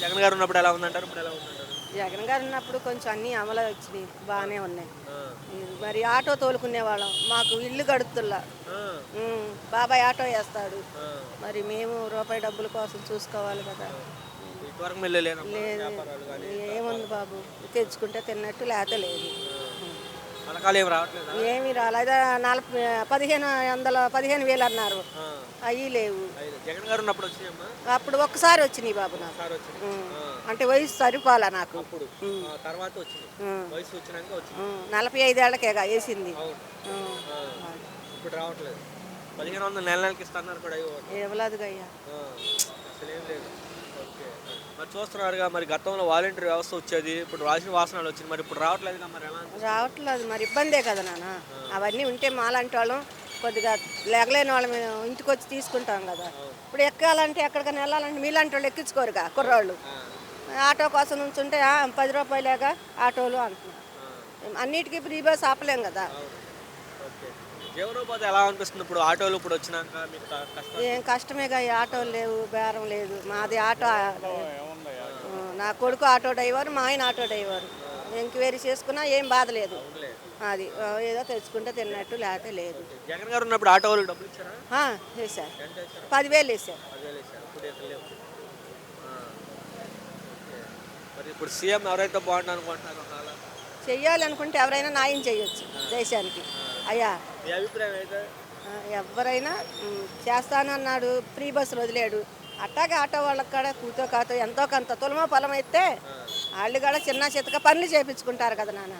జగన్ గారు ఉన్నప్పుడు ఎలా ఉందంటారు? ఇప్పుడు ఎలా ఉందంటారు? జగన్ గారు ఉన్నప్పుడు కొంచెం అన్నీ అమలు వచ్చినాయి బాగానే ఉన్నాయి. మరి ఆటో తోలుకునే వాళ్ళం. మాకు ఇల్లు. ఉమ్, బాబాయ్ ఆటో వేస్తాడు. మరి మేము రూపాయి డబ్బుల కోసం చూసుకోవాలి కదా. లేదు. ఏముంది బాబు. తెచ్చుకుంటే తిన్నట్టు లేకపోతే లేదు. పథకాలు ఏం రావట్లేదా? ఏమి రాలేదు నలభై పదిహేను వందల పదిహేను వేలు అన్నారు. అవి లేవు. జగన్ గారు ఉన్నప్పుడు వచ్చినాయమ్మా? అప్పుడు ఒక్కసారి వచ్చినాయి బాబు నాకు. సార్ వచ్చినాయి. ఉమ్. ఆ. అంటే వయసు సరిపోలా నాకు. అప్పుడు. ఆ తర్వాత. వయసు వచ్చినాక వచ్చింది ఉమ్, నలభై ఐదేళ్ళకేగా వేసింది. అవును. ఇప్పుడు రావట్లేదు. పదిహేను వందలు నెల నెలకి ఇస్తున్నారు కూడా అయ్యో. ఇవ్వలేదు అయ్యా ఆ. అసలు లేదు. మరి చూస్తున్నారుగా మరి గతంలో వాలంటీర్ వ్యవస్థ వచ్చేది ఇప్పుడు రాసిన వాసనలు వచ్చింది మరి ఇప్పుడు రావట్లేదు మరి ఎలా? రావట్లేదు మరి ఇబ్బందే కదా నాన్న. అవన్నీ ఉంటే మాలాంటి వాళ్ళం కొద్దిగా లేగలేని వాళ్ళ ఇంటికి వచ్చి తీసుకుంటాం కదా. ఇప్పుడు ఎక్కాలంటే ఎక్కడికైనా వెళ్ళాలంటే మీలాంటి వాళ్ళు ఎక్కించుకోరుగా కుర్రాళ్ళు. ఆటో కోసం నుంచుంటే "ఆ, పది రూపాయలేగా ఆటోలు అంటున్నారు. అన్నిటికీ ఫ్రీ బస్ ఆపలేం కదా. జీవనోపాధి ఎలా అనిపిస్తుంది ఇప్పుడు ఆటోలు ఇప్పుడు వచ్చినాక? మీకు క- కష్టం? ఏం కష్టమేగా ఈ ఆటోలు లేవు బేరం లేదు. మాది ఆటో నా కొడుకు ఆటో డ్రైవర్ మా ఆయన ఆటో డ్రైవర్. ఎంక్వైరీ చేసుకున్నా ఏం బాధ లేదు. అది ఏదో తెచ్చుకుంటే తిన్నట్టు లేకపోతే లేదు. జగన్ గారు ఉన్నప్పుడు ఆటో వాళ్ళకి డబ్బులు ఇచ్చారా? వేశారు. పదివేలు వేశారు. ఇచ్చారు ఇప్పుడు సీఎం ఎవరైతే బాగుంటుంది అనుకుంటున్నారు ఒకవేళ చెయ్యాలనుకుంటే ఎవరైనా న్యాయం చేయొచ్చు దేశానికి. అయ్యా. అభిప్రాయం ఎవరైనా చేస్తానన్నాడు ఫ్రీ బస్సులు వదిలేడు. అట్టాగే ఆటో వాళ్ళకి కూడా కూతో కాతో ఎంతో కొంత తులమో పొలం అయితే వాళ్ళు కూడా చిన్న చితక పనులు చేపించుకుంటారు కదా నాన్న.